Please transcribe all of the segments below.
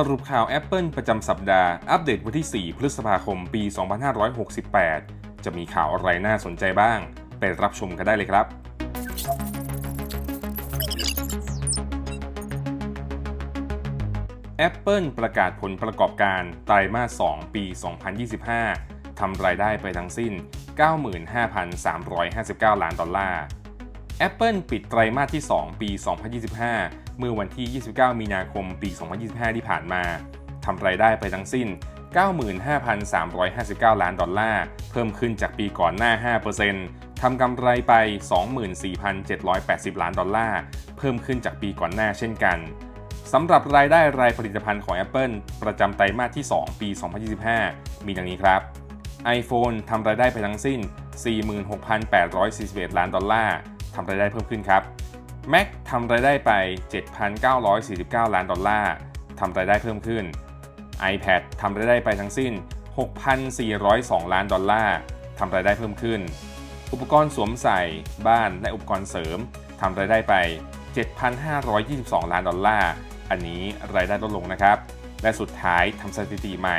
สรุปข่าว Apple ประจำสัปดาห์ อัปเดตวันที่ 4 พฤษภาคม ปี 2568 จะมีข่าวอะไรน่าสนใจบ้าง ไปรับชมกันได้เลยครับ Apple ประกาศผลประกอบการไตรมาส 2 ปี 2025 ทำรายได้ไปทั้งสิ้น 95,359 ล้านดอลลาร์ Apple ปิดไตรมาสที่ 2 ปี 2025 เมื่อวันที่ 29 มีนาคม ปี 2025 ที่ผ่านมา ทำรายได้ไปทั้งสิ้น 95,359 ล้านดอลลาร์ เพิ่มขึ้นจากปีก่อนหน้า 5%ทำกำไรไป 24,780 ล้านดอลลาร์ เพิ่มขึ้นจากปีก่อนหน้าเช่นกัน สำหรับรายได้รายผลิตภัณฑ์ของ Apple ประจำไตรมาสที่ 2 ปี 2025 มีดังนี้ครับ iPhone ทำรายได้ไปทั้งสิ้น 46,841 ล้านดอลลาร์ ทำรายได้เพิ่มขึ้นครับ Mac ทำรายได้ไป 7,949 ล้านดอลลาร์ทำรายได้เพิ่มขึ้น iPad ทำรายได้ไปทั้งสิ้น 6,402 ล้านดอลลาร์ทำรายได้เพิ่มขึ้น อุปกรณ์สวมใส่บ้านและอุปกรณ์เสริมทำรายได้ไป 7,522 ล้านดอลลาร์ อันนี้รายได้ลดลงนะครับ และสุดท้ายทำสถิติใหม่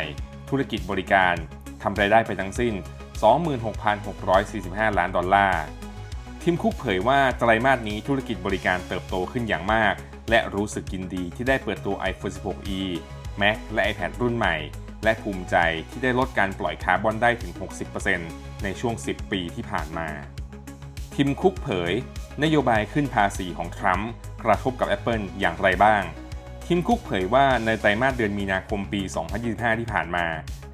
ธุรกิจบริการทำรายได้ไปทั้งสิ้น 26,645 ล้านดอลลาร์ ทีมคุกเผยว่าไตรมาสนี้ธุรกิจบริการเติบโตขึ้นอย่างมาก และรู้สึกยินดีที่ได้เปิดตัว iPhone 16e Mac และ iPad รุ่นใหม่ และภูมิใจที่ได้ลดการปล่อยคาร์บอนได้ถึง 60%ในช่วง 10 ปีที่ผ่านมา ทิมคุกเผย นโยบายขึ้นภาษีของทรัมป์กระทบกับ Apple อย่างไรบ้าง ทิมคุกเผยว่าในไตรมาสเดือนมีนาคมปี 2025 ที่ผ่านมา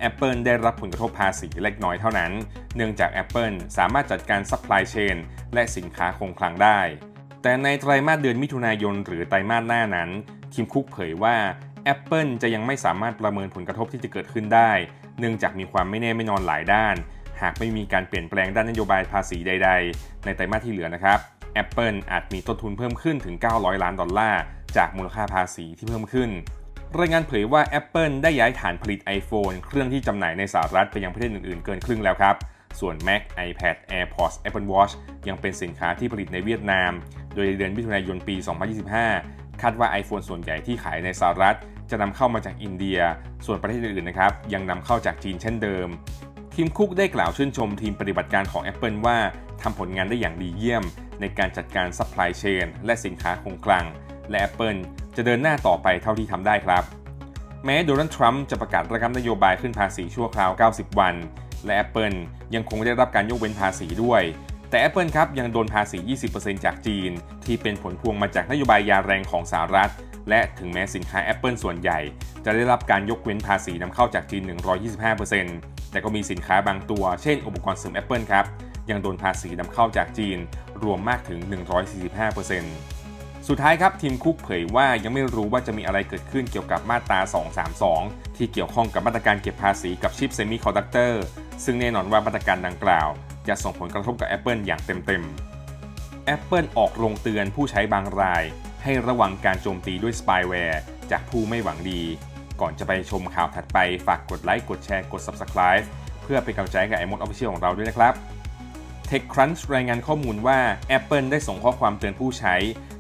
Apple ได้รับผลกระทบภาษีเล็กน้อยเท่านั้น เนื่องจาก Apple สามารถจัดการ supply chain และสินค้าคงคลังได้ แต่ในไตรมาสเดือนมิถุนายนหรือไตรมาสหน้านั้นทิมคุกเผยว่า Apple จะยังไม่สามารถประเมินผลกระทบที่จะเกิดขึ้นได้ เนื่องจากมีความไม่แน่ไม่นอนหลายด้าน หากไม่มีการเปลี่ยนแปลงด้านนโยบายภาษีใด ๆ ในไตรมาสที่เหลือนะครับ Apple อาจมีต้นทุนเพิ่มขึ้นถึง 900 ล้านดอลลาร์ จากมูลค่าภาษีที่เพิ่มขึ้น รายงานเผยว่า Apple ได้ย้ายฐานผลิต iPhone เครื่องที่จำหน่ายในสหรัฐไปยังประเทศอื่นๆ เกินครึ่งแล้วครับ ส่วน Mac, iPad, AirPods, Apple Watch ยังเป็นสินค้าที่ผลิตในเวียดนาม โดยในเดือนมิถุนายนปี 2025 คาดว่า iPhone ส่วนใหญ่ที่ขายในสหรัฐ จะนำเข้ามาจากอินเดีย ส่วนประเทศอื่นๆนะครับยังนำเข้าจากจีนเช่นเดิมทีมคุกได้กล่าวชื่นชมทีมปฏิบัติการของ Apple ว่าทำผลงานได้อย่างดีเยี่ยม ในการจัดการ supply chain และสินค้าคงคลัง และ Apple จะเดินหน้าต่อไปเท่าที่ทำได้ครับ แม้โดนัลด์ทรัมป์จะประกาศระงับนโยบายขึ้นภาษีชั่วคราว 90 วัน และ Apple ยังคงได้รับการยกเว้นภาษีด้วย แต่ Apple ครับยังโดนภาษี 20%จากจีน ที่เป็นผลพวงมาจากนโยบายยาแรงของสหรัฐ และถึงแม้สินค้า Apple ส่วนใหญ่ จะได้รับการยกเว้นภาษีนำเข้าจากจีน 125%แต่ก็มีสินค้าบางตัว เช่น อุปกรณ์เสริม Apple ครับยังโดนภาษีนำเข้าจากจีน รวมมากถึง 145% สุดท้ายครับทีมคุกเผยว่ายังไม่รู้ว่าจะมีอะไรเกิดขึ้นเกี่ยวกับมาตรา 232 ที่เกี่ยวข้องกับมาตรการเก็บภาษีกับชิปเซมิคอนดักเตอร์ซึ่งแน่นอนว่ามาตรการดังกล่าว จะส่งผลกระทบกับ Apple อย่างเต็มๆ Apple ออกโรงเตือนผู้ใช้บางราย ให้ระวังการโจมตีด้วยสปายแวร์จากผู้ไม่หวังดี ก่อนจะไปชมข่าวถัดไปฝากกดไลค์กดแชร์กด Subscribe เพื่อเป็นกำลังใจกับ iMode Official ของเราด้วยนะครับ TechCrunch รายงานข้อมูลว่า Apple ได้ส่งข้อความเตือนผู้ใช้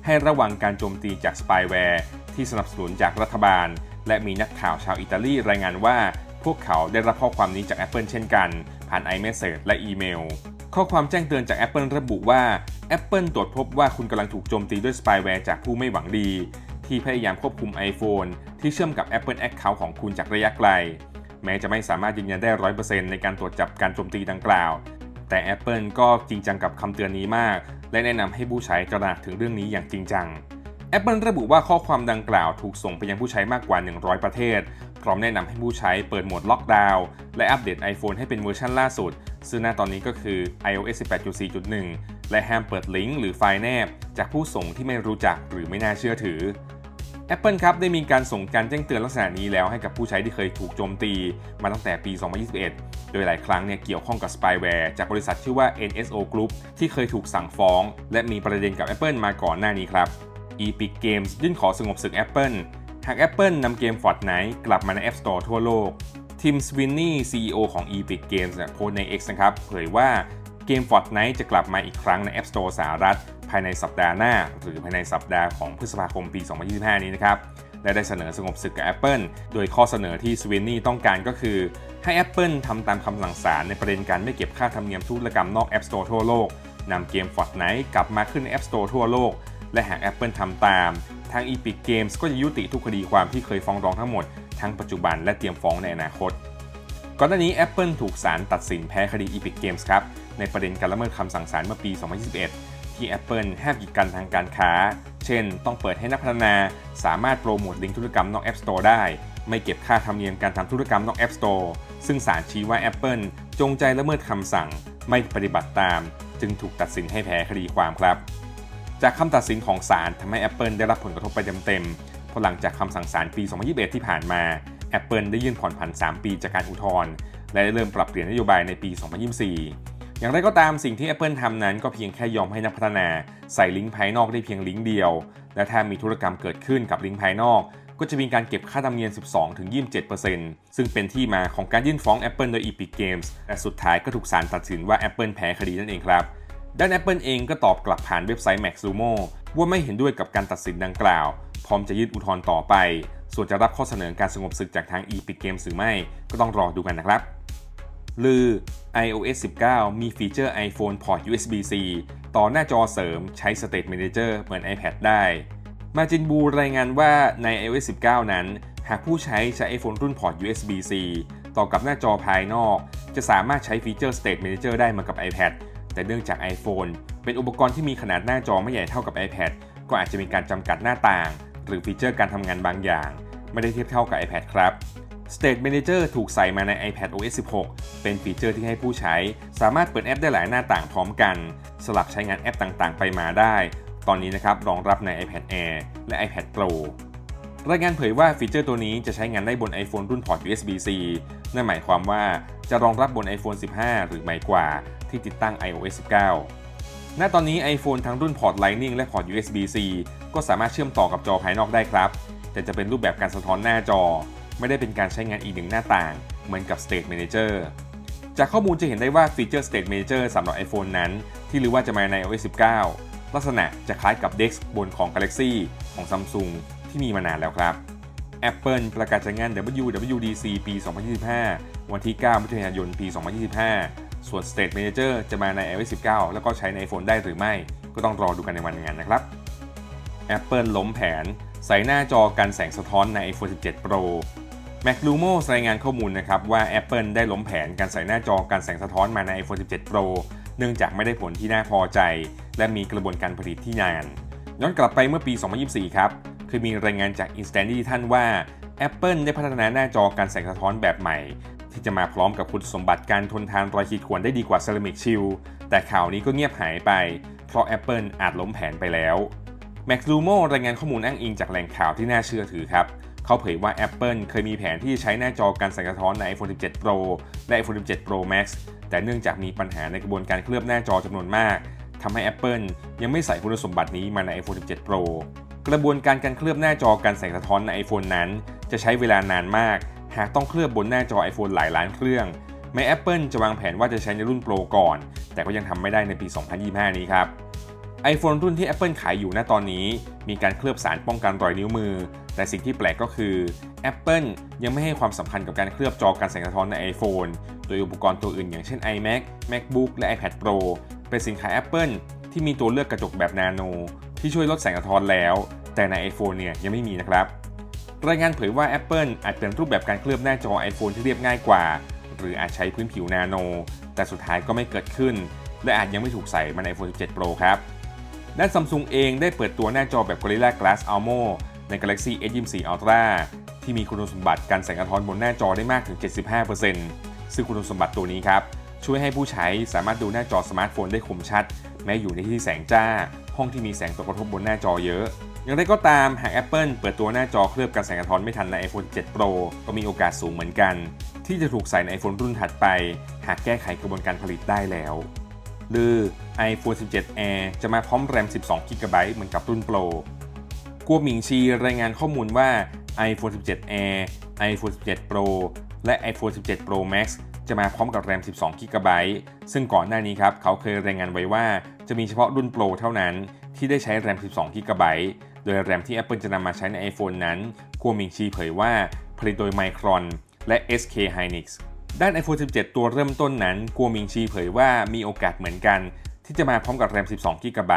ให้ระวังการโจมตีจากสปายแวร์ที่สนับสนุนจากรัฐบาล และมีนักข่าวชาวอิตาลีรายงานว่า พวกเขาได้รับข้อความนี้จาก Apple เช่นกัน ผ่าน iMessage และอีเมล ข้อความแจ้งเตือนจาก Apple ระบุว่า Apple ตรวจพบว่าคุณกำลังถูกโจมตีด้วยสปายแวร์จากผู้ไม่หวังดี ที่พยายามควบคุม iPhone ที่เชื่อมกับ Apple Account ของคุณจากระยะไกล แม้จะไม่สามารถยืนยันได้ 100%ในการตรวจจับการโจมตีดังกล่าว แต่ Apple ก็จริงจังกับคำเตือนนี้มาก และแนะนำให้ผู้ใช้ตระหนักถึงเรื่องนี้อย่างจริงจัง Apple ระบุว่าข้อความดังกล่าวถูกส่งไปยังผู้ใช้มากกว่า 100 ประเทศ พร้อมแนะนำให้ผู้ใช้เปิดโหมดล็อกดาวน์และอัปเดต iPhone ให้เป็นเวอร์ชันล่าสุด ซึ่งณตอนนี้ก็คือ iOS 18.4.1 และห้ามเปิดลิงก์หรือไฟล์แนบ จากผู้ส่งที่ไม่รู้จักหรือไม่น่าเชื่อถือ Apple ครับได้มีการส่งการแจ้งเตือนลักษณะนี้แล้วให้กับผู้ใช้ที่เคยถูกโจมตีมาตั้งแต่ปี 2021 โดยหลายครั้งเนี่ยเกี่ยวข้องกับสปายแวร์จากบริษัทชื่อว่า NSO Group ที่เคยถูกสั่งฟ้อง และมีประเด็นกับ Apple มาก่อนหน้านี้ครับ Epic Games ยื่นขอสงบศึก Apple หาก Apple นำเกม Fortnite กลับมาใน App Store ทั่วโลกทิมสวินนี่ CEO ของ Epic Games นะโพสใน X นะครับ เผยว่าเกม Fortnite จะกลับมาอีกครั้งใน App Store สหรัฐ ภายในสัปดาห์หน้า หรือภายในสัปดาห์ของพฤษภาคมปี 2025 นี้นะครับ และได้เสนอสงบศึกกับ Apple โดยข้อเสนอที่สวินนี่ต้องการก็คือ ให้ Apple ทำตามคำสั่งศาลในประเด็นการไม่เก็บค่าธรรมเนียมธุรกรรมนอก App Store ทั่วโลกนำเกม Fortnite กลับมาขึ้นใน App Store ทั่วโลก และหาก Apple ทำตาม ทาง Epic Games ก็จะยุติทุกคดีความที่เคยฟ้องร้องทั้งหมด ทั้งปัจจุบันและเตรียมฟ้องในอนาคต ก่อนหน้านี้ Apple ถูกศาลตัดสินแพ้คดี Epic Games ครับ ในประเด็นการละเมิดคำสั่งศาลเมื่อปี 2021 ที่ Apple ห้ามกีดกันทางการค้า เช่น ต้องเปิดให้นักพัฒนาสามารถโปรโมทลิงก์ธุรกรรมนอก App Store ได้ ไม่เก็บค่าธรรมเนียมการทำธุรกรรมนอก App Store ซึ่งศาลชี้ว่า Apple จงใจละเมิดคำสั่ง ไม่ปฏิบัติตาม จึงถูกตัดสินให้แพ้คดีความครับ จากคำตัดสินของศาลทำให้ Apple ได้รับผลกระทบไปเต็มๆเพราะหลังจากคำสั่งศาลปี 2021 ที่ผ่านมา Apple ได้ยื่นผ่อนผัน 3 ปีจากการอุทธรณ์และได้เริ่มปรับเปลี่ยนนโยบายในปี 2024 อย่างไรก็ตามสิ่งที่ Apple ทำนั้นก็เพียงแค่ยอมให้นักพัฒนาใส่ลิงก์ภายนอกได้เพียงลิงก์เดียว และถ้ามีธุรกรรมเกิดขึ้นกับลิงก์ภายนอก ก็จะมีการเก็บค่าธรรมเนียม 12-27%ซึ่งเป็นที่มาของการยื่นฟ้อง Apple โดย Epic Games และสุดท้ายก็ถูกศาลตัดสินว่า Apple แพ้คดีนั่นเองครับด้าน Apple เองก็ตอบกลับผ่านเว็บไซต์ Maxumo ว่าไม่เห็นด้วยกับการตัดสินดังกล่าว พร้อมจะยื่นอุทธรณ์ต่อไป ส่วนจะรับข้อเสนอการสงบศึกจากทาง Epic Games หรือไม่ ก็ต้องรอดูกันนะครับ ลือ iOS 19 มีฟีเจอร์ iPhone Port USB-C ต่อหน้าจอเสริมใช้ State Manager เหมือน iPad ได้ มาจินบูรายงานว่าใน iOS 19 นั้น หากผู้ใช้ใช้ iPhone รุ่น Port USB-C ต่อกับหน้าจอภายนอก จะสามารถใช้ฟีเจอร์ State Manager ได้เหมือนกับ iPad แต่เนื่องจาก iPhone เป็นอุปกรณ์ที่มีขนาดหน้าจอไม่ใหญ่เท่ากับ iPad ก็อาจจะมีการจำกัดหน้าต่าง หรือฟีเจอร์การทำงานบางอย่าง ไม่ได้เทียบเท่ากับ iPad ครับ State Manager ถูกใส่มาใน iPad OS 16 เป็นฟีเจอร์ที่ให้ผู้ใช้ สามารถเปิดแอปได้หลายหน้าต่างพร้อมกัน สลับใช้งานแอปต่างๆ ไปมาได้ ตอนนี้นะครับรองรับใน iPad Air และ iPad Pro รายงานเผยว่าฟีเจอร์ตัวนี้จะใช้งานได้บน iPhone รุ่นพอร์ต USB-C นั่นหมายความว่าจะรองรับบน iPhone 15 หรือใหม่กว่า ที่ติดตั้ง iOS 19 ณ ตอนนี้ iPhone ทั้งรุ่นพอร์ต Lightning และพอร์ต USB-C ก็สามารถเชื่อมต่อกับจอภายนอกได้ครับ แต่จะเป็นรูปแบบการสะท้อนหน้าจอ ไม่ได้เป็นการใช้งานอีกหนึ่งหน้าต่าง เหมือนกับ State Manager จากข้อมูลจะเห็นได้ว่าฟีเจอร์ State Manager สำหรับ iPhone นั้น ที่รู้ว่าจะมาใน iOS 19 ลักษณะจะคล้ายกับ Dex บนของ Galaxy ของ Samsung ที่มีมานานแล้วครับ Apple ประกาศจัดงาน WWDC ปี 2025 วันที่ 9 มิถุนายน ปี 2025 ส่วน State Manager จะมาใน iOS 19 แล้วก็ใช้ใน iPhone ได้หรือไม่ ก็ต้องรอดูกันในวันงานนะครับ Apple ล้มแผน ใส่หน้าจอกันแสงสะท้อนใน iPhone 17 Pro MacLumo รายงานข้อมูลนะครับว่า Apple ได้ล้มแผนการใส่หน้าจอกันแสงสะท้อนมาใน iPhone 17 Pro เนื่องจากไม่ได้ผลที่น่าพอใจ และมีกระบวนการผลิตที่นาน ย้อนกลับไปเมื่อปี 2024 ครับคือมีรายงานจาก Instant ที่ท่านว่า Apple ได้พัฒนาหน้าจอการแสงสะท้อนแบบใหม่ ที่จะมาพร้อมกับคุณสมบัติการทนทานรอยขีดข่วนได้ดีกว่า Ceramic Shield แต่ข่าวนี้ก็เงียบหายไป เพราะ Apple อาจล้มแผนไปแล้ว MacLumo รายงานข้อมูลอ้างอิงจากแหล่งข่าวที่น่าเชื่อถือครับ เขาเผยว่า Apple เคยมีแผนที่ใช้หน้าจอการแสงสะท้อนใน iPhone 17 Pro และ iPhone 17 Pro Max แต่เนื่องจากมีปัญหาในกระบวนการเคลือบหน้าจอจำนวนมากทำให้ Apple ยังไม่ใส่คุณสมบัตินี้มาใน iPhone 17 Pro กระบวนการการเคลือบหน้าจอการแสงสะท้อนใน iPhone นั้น จะใช้เวลานานมาก หากต้องเคลือบบนหน้าจอ iPhone หลายล้านเครื่อง แม้ Apple จะวางแผนว่าจะใช้ในรุ่น Pro ก่อน แต่ก็ยังทำไม่ได้ในปี 2025 นี้ครับ iPhone รุ่นที่ Apple ขายอยู่ณตอนนี้ มีการเคลือบสารป้องกันรอยนิ้วมือ แต่สิ่งที่แปลกก็คือ Apple ยังไม่ให้ความสำคัญกับการเคลือบจอการแสงสะท้อนใน iPhone โดยอุปกรณ์ตัวอื่นอย่างเช่น iMac MacBook และ iPad Pro เป็นสินค้า Apple ที่มีตัวเลือกกระจกแบบนาโน ที่ช่วยลดแสงสะท้อนแล้ว แต่ใน iPhone เนี่ยยังไม่มีนะครับรายงานเผยว่า Apple อาจเป็นรูปแบบการเคลือบหน้าจอ iPhone ที่เรียบง่ายกว่า หรืออาจใช้พื้นผิวนาโน แต่สุดท้ายก็ไม่เกิดขึ้น และอาจยังไม่ถูกใส่มาใน iPhone 17 Pro ครับ ด้าน Samsung เองได้เปิดตัวหน้าจอแบบ Gorilla Glass Almo ใน Galaxy S24 Ultra ที่มีคุณสมบัติการแสงสะท้อนบนหน้าจอได้มากถึง 75%ซึ่งคุณสมบัติตัวนี้ครับ ช่วยให้ผู้ใช้สามารถดูหน้าจอสมาร์ทโฟนได้คมชัด แม้อยู่ในที่แสงจ้า ห้องที่มีแสงตกกระทบบนหน้าจอเยอะ อย่างไรก็ตามหาก Apple เปิดตัวหน้าจอเคลือบกันแสงสะท้อนไม่ทันใน iPhone 7 Pro ก็มีโอกาสสูงเหมือนกัน ที่จะถูกใส่ใน iPhone รุ่นถัดไป หากแก้ไขกระบวนการผลิตได้แล้ว หรือ iPhone 17 Air จะมาพร้อมแรม 12 GB เหมือนกับรุ่น Pro กัวหมิงชีรายงานข้อมูลว่า iPhone 17 Air iPhone 17 Pro และ iPhone 17 Pro Max จะมาพร้อมกับแรม 12 GB ซึ่งก่อนหน้านี้ครับ เขาเคยรายงานไว้ว่าจะมีเฉพาะรุ่น Pro เท่านั้น ที่ได้ใช้แรม 12 GB โดยแรมที่ Apple จะนำมาใช้ใน iPhone นั้นกัวหมิงชีเผยว่าผลิตโดย Micron และ SK Hynix ด้าน iPhone 17 ตัวเริ่มต้นนั้นกัวมิงชีเผยว่ามีโอกาสเหมือนกัน ที่จะมาพร้อมกับแรม 12 g b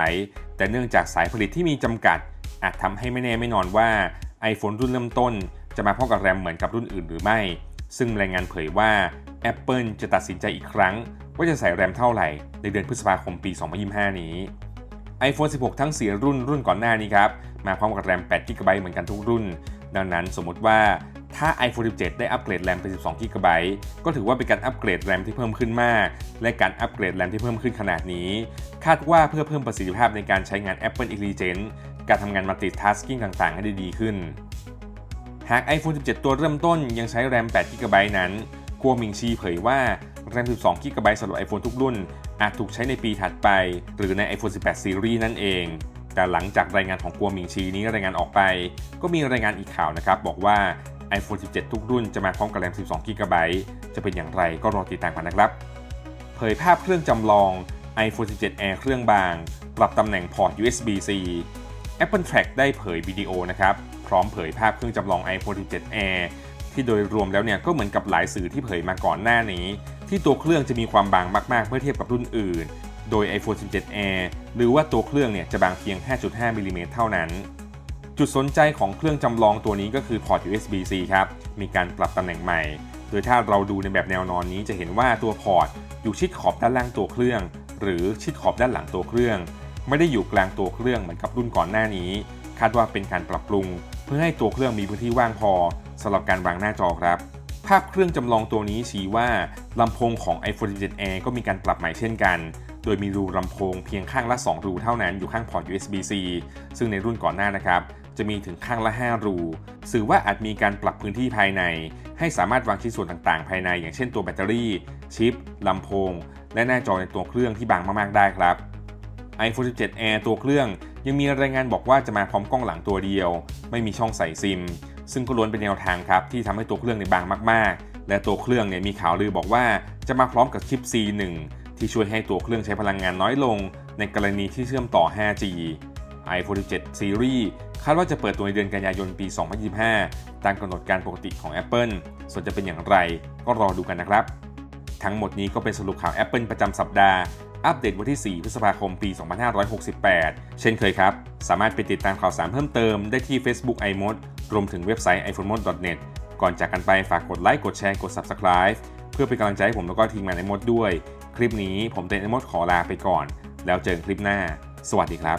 แต่เนื่องจากสายผลิตที่มีจำกัด อาจทำให้ไม่แน่ไม่นอนว่า iPhone รุ่นเริ่มต้น จะมาพร้อมกับแรมเหมือนกับรุ่นอื่นหรือไม่ ซึ่งรายงานเผยว่า Apple จะตัดสินใจอีกครั้ง ว่าจะใส่แรมเท่าไหร่ ในเดือนพฤษภาคมปี 2025 นี้ iPhone 16 ทั้ง 4 รุ่นรุ่นก่อนหน้านี้ครับ มาพร้อมกับแรม8 g b เหมือนกันทุกรุ่น ดังนั้นสมมติว่า ถ้า iPhone 17 ได้อัปเกรดแรมเป็น 12 g b ก็ถือว่าเป็นการอัปเกรดแรมที่เพิ่มขึ้นมาก และการอัปเกรดแรมที่เพิ่มขึ้นขนาดนี้ คาดว่าเพื่อเพิ่มประสิทธิภาพในการใช้งาน Apple Intelligence การทำงาน multitasking ต่างๆ ให้ได้ดีขึ้น หาก iPhone 17 ตัวเริ่มต้นยังใช้แรม8 g b นั้น กัวมิงชีเผยว่าแรม 12 g b สำหรับ iPhone ทุกรุ่น อาจถูกใช้ในปีถัดไป หรือใน iPhone 18 Series นั่นเอง แต่หลังจากรายงานของกัวมิงชีนี้รายงานออกไป ก็มีรายงานอีกข่าวนะครับบอกว่า iPhone 17 ทุกรุ่นจะมาพร้อมกับแรม 12 g b จะเป็นอย่างไรก็รอติดตามกันนะครับ เผยภาพเครื่องจำลอง iPhone 17 Air เครื่องบาง ปรับตำแหน่งพอร์ต USB-C Apple Track ได้เผยวิดีโอนะครับ พร้อมเผยภาพเครื่องจำลอง iPhone 17 Air ที่โดยรวมแล้วเนี่ยก็เหมือนกับหลายสื่อที่เผยมาก่อนหน้านี้ ที่ตัวเครื่องจะมีความบางมาก ๆ เมื่อเทียบกับรุ่นอื่น โดย iPhone 17 Air หรือว่าตัวเครื่องเนี่ยจะบางเพียง 5.5มิลลิเมตรเท่านั้น จุดสนใจของเครื่องจำลองตัวนี้ก็คือพอร์ต USB-C ครับ มีการปรับตำแหน่งใหม่ โดยถ้าเราดูในแบบแนวนอนนี้จะเห็นว่าตัวพอร์ตอยู่ชิดขอบด้านล่างตัวเครื่อง หรือชิดขอบด้านหลังตัวเครื่อง ไม่ได้อยู่กลางตัวเครื่องเหมือนกับรุ่นก่อนหน้านี้ คาดว่าเป็นการปรับปรุง เพื่อให้ตัวเครื่องมีพื้นที่ว่างพอสำหรับการวางหน้าจอครับ ภาพเครื่องจำลองตัวนี้ชี้ว่าลำโพงของ iPhone 17 Air ก็มีการปรับใหม่เช่นกันโดยมีรูลำโพงเพียงข้างละ 2 รูเท่านั้นอยู่ข้างพอร์ต USB-C ซึ่งในรุ่นก่อนหน้านะครับ จะมีถึงข้างละ 5 รู สื่อว่าอาจมีการปรับพื้นที่ภายใน ให้สามารถวางชิ้นส่วนต่างๆ ภายใน อย่างเช่นตัวแบตเตอรี่ ชิป ลำโพง และหน้าจอในตัวเครื่องที่บางมากๆ ได้ครับ iPhone 17 Air ตัวเครื่องยังมีรายงานบอกว่าจะมาพร้อมกล้องหลังตัวเดียว ไม่มีช่องใส่ซิม ซึ่งก็ล้วนเป็นแนวทางครับที่ทำให้ตัวเครื่องในบางมาก ๆ และตัวเครื่องเนี่ยมีข่าวลือบอกว่าจะมาพร้อมกับชิป C1 ที่ช่วยให้ตัวเครื่องใช้พลังงานน้อยลง ในกรณีที่เชื่อมต่อ 5G iPhone 17 Series คาดว่าจะเปิดตัวในเดือนกันยายนปี 2025 ตามกำหนดการปกติของ Apple ส่วนจะเป็นอย่างไรก็รอดูกันนะครับ ทั้งหมดนี้ก็เป็นสรุปข่าว Apple ประจำสัปดาห์ อัปเดตวันที่ 4 พฤษภาคมปี 2568 เช่นเคยครับ สามารถไปติดตามข่าวสารเพิ่มเติมได้ที่ Facebook iMod รวมถึงเว็บไซต์ iPhonemod.net ก่อนจากกันไปฝากกดไลค์กดแชร์กด Subscribe เพื่อเป็นกำลังใจให้ผมแล้วก็ทีมงานไอมดด้วย คลิปนี้ผมเต้นไอมดขอลาไปก่อน แล้วเจอกันคลิปหน้า สวัสดีครับ